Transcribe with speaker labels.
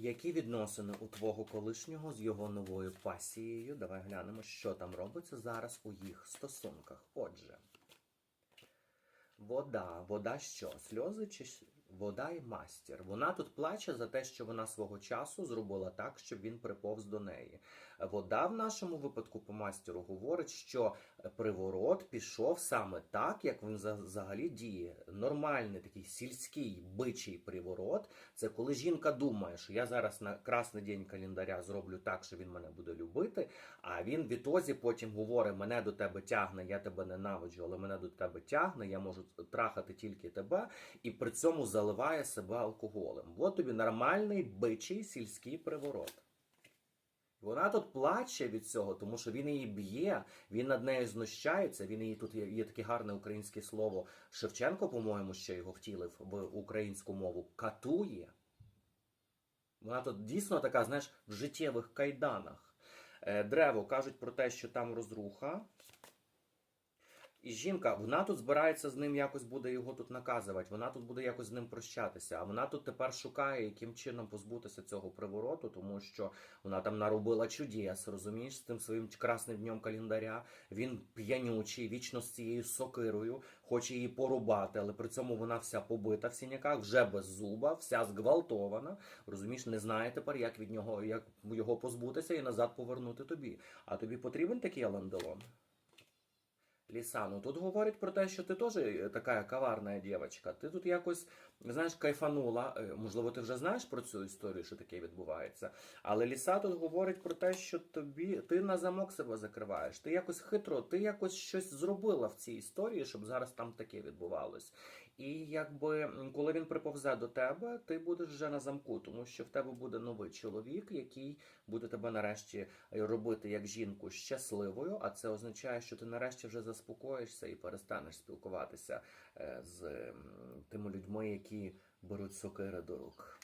Speaker 1: Які відносини у твого колишнього з його новою пасією? Давай глянемо, що там робиться зараз у їх стосунках. Отже, вода. Вода що? Сльози чи вода і мастер. Вона тут плаче за те, що вона свого часу зробила так, щоб він приповз до неї. Вода в нашому випадку по мастеру говорить, що приворот пішов саме так, як він за- взагалі діє. Нормальний такий сільський бичий приворот. Це коли жінка думає, що я зараз на красний день календаря зроблю так, що він мене буде любити. А він в ітозі потім говорить: мене до тебе тягне, я тебе ненавиджу, але мене до тебе тягне, я можу трахати тільки тебе, і при цьому заливає себе алкоголем. От тобі нормальний бичий сільський приворот. Вона тут плаче від цього, тому що він її б'є, він над нею знущається. Він її тут є, таке гарне українське слово Шевченко, по-моєму, ще його втілив в українську мову. Катує. Вона тут дійсно така, знаєш, в життєвих кайданах. Е, Древо кажуть про те, що там розруха. І жінка, вона тут збирається з ним якось буде його тут наказувати, вона тут буде якось з ним прощатися. А вона тут тепер шукає, яким чином позбутися цього привороту, тому що вона там наробила чудес, розумієш, з тим своїм красним днем календаря. Він п'янючий, вічно з цією сокирою, хоче її порубати, але при цьому вона вся побита в сіняках, вже без зуба, вся зґвалтована. Розумієш, не знає тепер, як від нього, як його позбутися і назад повернути тобі. А тобі потрібен такий Аланделон? Ліса, ну тут говорять про те, що ти теж е, така каварна дівчинка. Ти тут якось, знаєш, кайфанула. Е, Можливо, ти вже знаєш про цю історію, що таке відбувається. Але ліса тут говорить про те, що тобі ти на замок себе закриваєш. Ти якось хитро, ти якось щось зробила в цій історії, щоб зараз там таке відбувалось. І якби коли він приповзе до тебе, ти будеш вже на замку, тому що в тебе буде новий чоловік, який буде тебе нарешті робити як жінку щасливою. А це означає, що ти нарешті вже заспокоїшся і перестанеш спілкуватися е, з тими людьми, які беруть сокири до рук.